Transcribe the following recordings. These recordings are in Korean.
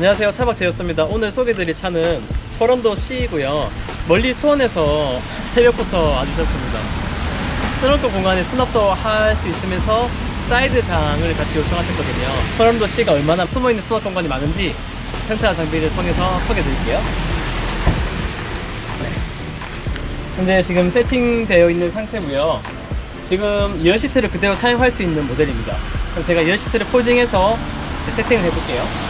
안녕하세요. 차박제였습니다. 오늘 소개드릴 차는 포런도 C이고요. 멀리 수원에서 새벽부터 와주셨습니다. 트렁크 공간에 수납도 할 수 있으면서 사이드 장을 같이 요청하셨거든요. 포런도 C가 얼마나 숨어있는 수납 공간이 많은지 텐트와 장비를 통해서 소개드릴게요. 현재 지금 세팅되어 있는 상태고요. 지금 이어 시트를 그대로 사용할 수 있는 모델입니다. 그럼 제가 이어 시트를 폴딩해서 세팅을 해볼게요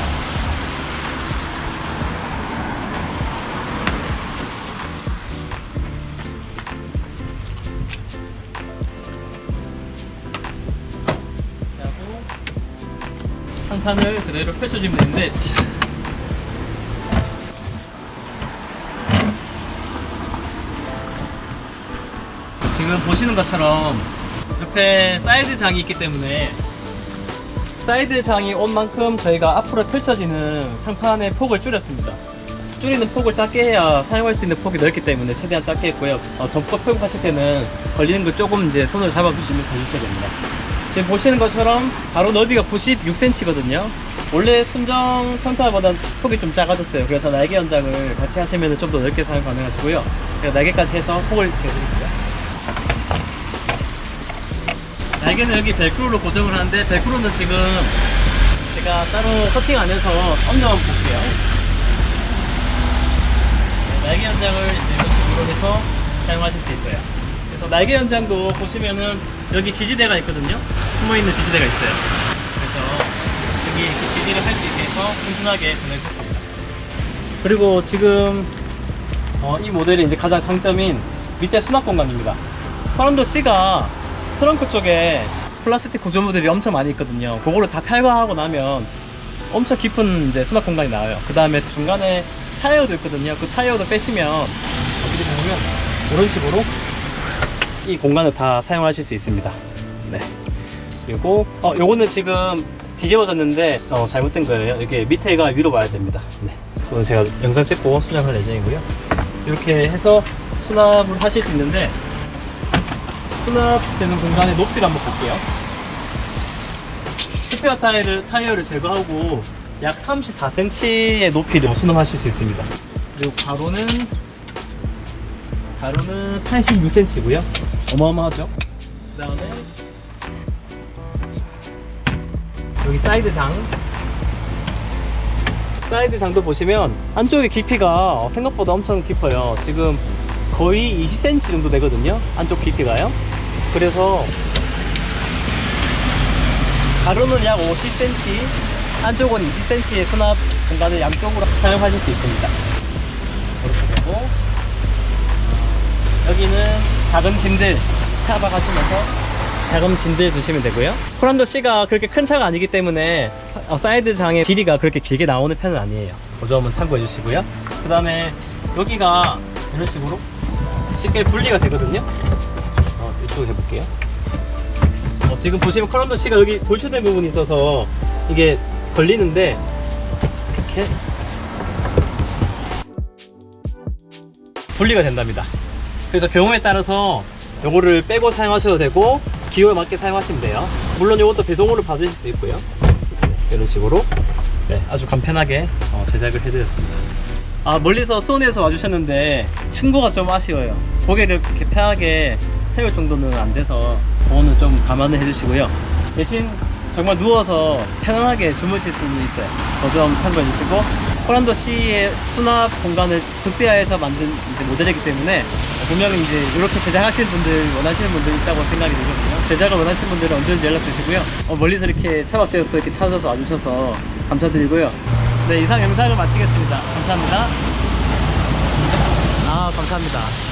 상판을 그대로 펼쳐주면 되는데 참. 지금 보시는 것처럼 옆에 사이드 장이 있기 때문에 사이드 장이 온 만큼 저희가 앞으로 펼쳐지는 상판의 폭을 줄였습니다. 줄이는 폭을 작게 해야 사용할 수 있는 폭이 넓기 때문에 최대한 작게 했고요. 어, 접고 펴고하실 때는 걸리는 걸 조금 이제 손으로 잡아주시면서 해주셔야 됩니다. 지금 보시는 것처럼 바로 너비가 96cm거든요. 원래 순정 평타보다 폭이 좀 작아졌어요. 그래서 날개 연장을 같이 하시면 좀 더 넓게 사용 가능하시고요. 제가 날개까지 해서 폭을 재드릴게요. 날개는 여기 벨크로로 고정을 하는데 벨크로는 지금 제가 따로 커팅 안 해서 엄정 볼게요. 네, 날개 연장을 이제 이런 식으로 해서 사용하실 수 있어요. 그래서 날개 연장도 보시면은 여기 지지대가 있거든요. 숨어 있는 지지대가 있어요. 그래서 여기 이렇게 지지를 할 수 있게 해서 튼튼하게 전해졌습니다. 그리고 지금 어, 이 모델의 이제 가장 장점인 밑에 수납 공간입니다. 커런도 C가 트렁크 쪽에 플라스틱 구조물들이 엄청 많이 있거든요. 그거를 다 탈거하고 나면 엄청 깊은 이제 수납 공간이 나와요. 그 다음에 중간에 타이어도 있거든요. 그 타이어도 빼시면 어떻게 보면 이런 식으로 이 공간을 다 사용하실 수 있습니다. 네. 그리고 어 요거는 지금 뒤집어졌는데 어, 잘못된 거예요. 이게 밑에가 위로 봐야 됩니다. 네. 그건 제가 영상 찍고 수정할 예정이고요. 이렇게 해서 수납을 하실 수 있는데 수납되는 공간의 높이를 한번 볼게요. 스페어 타이어를, 타이어를 제거하고 약 34cm의 높이를 수납하실 수 있습니다. 그리고 가로는 가로는 86cm고요. 어마어마하죠. 그 다음에 여기 사이드 장 사이드 장도 보시면 안쪽의 깊이가 생각보다 엄청 깊어요. 지금 거의 20cm 정도 되거든요. 안쪽 깊이가요. 그래서 가로는 약 50cm, 안쪽은 20cm의 수납 공간을 양쪽으로 사용하실 수 있습니다. 이렇게 되고 여기는 작은 짐들 차박하시면서 작은 짐들 두시면 되고요. 코란도 C가 그렇게 큰 차가 아니기 때문에 사- 어, 사이드 장의 길이가 그렇게 길게 나오는 편은 아니에요. 그 점은 참고해 주시고요. 그 다음에 여기가 이런 식으로 쉽게 분리가 되거든요. 어, 이쪽 해볼게요. 어, 지금 보시면 커런더 C가 여기 돌출된 부분이 있어서 이게 걸리는데 이렇게 분리가 된답니다. 그래서 경우에 따라서 요거를 빼고 사용하셔도 되고 기호에 맞게 사용하시면 돼요. 물론 이것도 배송으로 받으실 수 있고요. 네, 이런 식으로 네, 아주 간편하게 어, 제작을 해드렸습니다. 아 멀리서 수원에서 와주셨는데 층고가 좀 아쉬워요. 고개를 그렇게 편하게 세울 정도는 안 돼서 그거는 좀 감안을 해주시고요. 대신 정말 누워서 편안하게 주무실 수는 있어요. 그점 참고해 주시고 호란도 C의 수납 공간을 극대화해서 만든 모델이기 때문에 분명히 이제 이렇게 제작하시는 분들 원하시는 분들 있다고 생각이 들거든요. 제작을 원하시는 분들은 언제든지 연락 주시고요. 어, 멀리서 이렇게 차박제에서 이렇게 찾아서 와주셔서 감사드리고요. 네 이상 영상을 마치겠습니다. 감사합니다. 아 감사합니다.